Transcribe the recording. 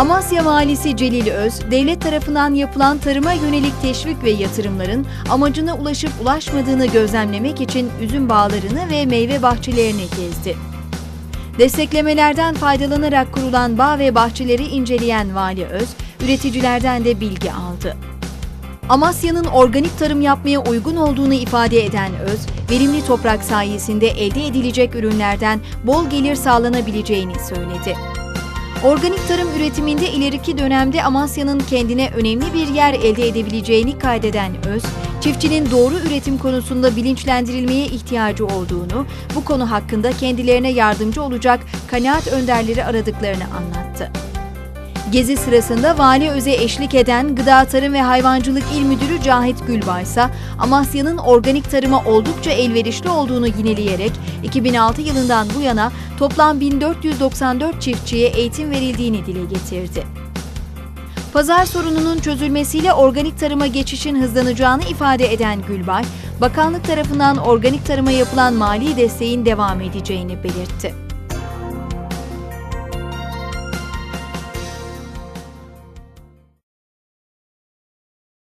Amasya Valisi Celil Öz, devlet tarafından yapılan tarıma yönelik teşvik ve yatırımların amacına ulaşıp ulaşmadığını gözlemlemek için üzüm bağlarını ve meyve bahçelerini gezdi. Desteklemelerden faydalanarak kurulan bağ ve bahçeleri inceleyen Vali Öz, üreticilerden de bilgi aldı. Amasya'nın organik tarım yapmaya uygun olduğunu ifade eden Öz, verimli toprak sayesinde elde edilecek ürünlerden bol gelir sağlanabileceğini söyledi. Organik tarım üretiminde ileriki dönemde Amasya'nın kendine önemli bir yer elde edebileceğini kaydeden Öz, çiftçinin doğru üretim konusunda bilinçlendirilmeye ihtiyacı olduğunu, bu konu hakkında kendilerine yardımcı olacak kanaat önderleri aradıklarını anlattı. Gezi sırasında Vali Öz'e eşlik eden Gıda Tarım ve Hayvancılık İl Müdürü Cahit Gülbay ise Amasya'nın organik tarıma oldukça elverişli olduğunu yineleyerek 2006 yılından bu yana toplam 1494 çiftçiye eğitim verildiğini dile getirdi. Pazar sorununun çözülmesiyle organik tarıma geçişin hızlanacağını ifade eden Gülbay, bakanlık tarafından organik tarıma yapılan mali desteğin devam edeceğini belirtti.